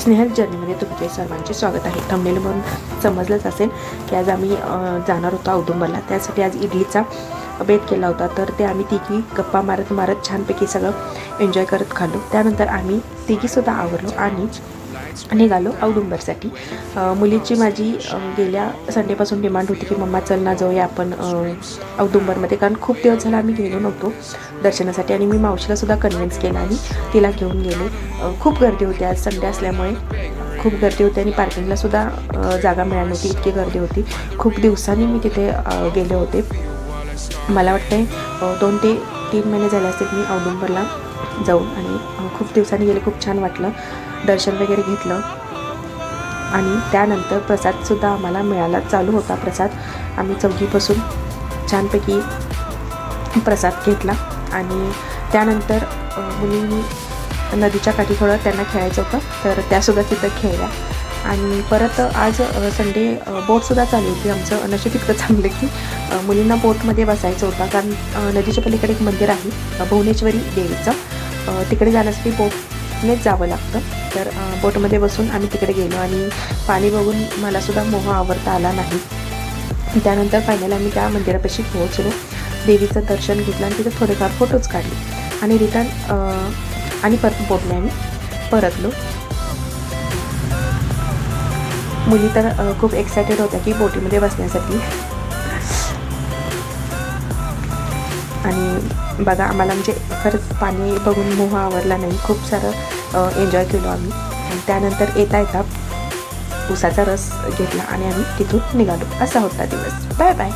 स्नेहल जर्नीमध्ये तुमचे सर्वांचे स्वागत आहे. थंबनेल म्हणून समजलंच असेल की आज आम्ही जाणार होतो औदुंबरला. त्यासाठी आज इडलीचा बेत केला होता. तर ते आम्ही तिघी गप्पा मारत मारत छानपैकी सगळं एन्जॉय करत खाल्लो. त्यानंतर आम्ही तिघीसुद्धा आवरलो आणि निघालो औदुंबरसाठी. मुलीची माझी गेल्या संडेपासून डिमांड होती की मम्मा चल ना जाऊया आपण औदुंबरमध्ये. कारण खूप दिवस झाला आम्ही गेलो नव्हतो दर्शनासाठी आणि मी मावशीला सुद्धा कन्व्हिन्स केलं आणि तिला घेऊन गेले. खूप गर्दी होती आज संडे असल्यामुळे. खूप गर्दी होती आणि पार्किंगला सुद्धा जागा मिळाली होती इतकी गर्दी होती. खूप दिवसांनी मी तिथे गेले होते. मला वाटतं दोन ते तीन महिने झाले असतील मी औदुंबरला. जाऊन आणि खूप दिवसांनी गेले खूप छान वाटलं. दर्शन वगैरे घेतलं. आणि त्यानंतर प्रसादसुद्धा आम्हाला मिळाला चालू होता प्रसाद. आम्ही चौकीपासून छानपैकी प्रसाद घेतला. आणि त्यानंतर मुलींनी नदीच्या काठी थोडं त्यांना खेळायचं होतं तर त्यासुद्धा तिथं खेळल्या. आणि परत आज संडे बोटसुद्धा चालू होती. आमचं नशीब इतकं चांगलं की मुलींना बोटमध्ये बसायचं होतं. कारण नदीच्या पलीकडे एक मंदिर आहे भुवनेश्वरी देवीचं. तिकडे जाण्यासाठी बोटनेच जावं लागतं. तर बोटमध्ये बसून आम्ही तिकडे गेलो आणि पाणी बघून मलासुद्धा मोह आवडता आला नाही. त्यानंतर फायनल आम्ही त्या मंदिरापाशी पोहोचलो. देवीचं दर्शन घेतलं आणि तिथे थोडेफार फोटोज काढले. आणि रिटर्न आणि परत बोटने आम्ही परतलो. मुली तर खूप एक्सायटेड होत्या की बोटीमध्ये बसण्यासाठी. आणि बघा आम्हाला म्हणजे खरंच पाणी बघून मोह आवडला नाही. खूप सारं एन्जॉय केलो आम्ही. आणि त्यानंतर येता येता उसाचा रस घेतला आणि आम्ही तिथून निघालो. असा होता दिवस. Bye bye.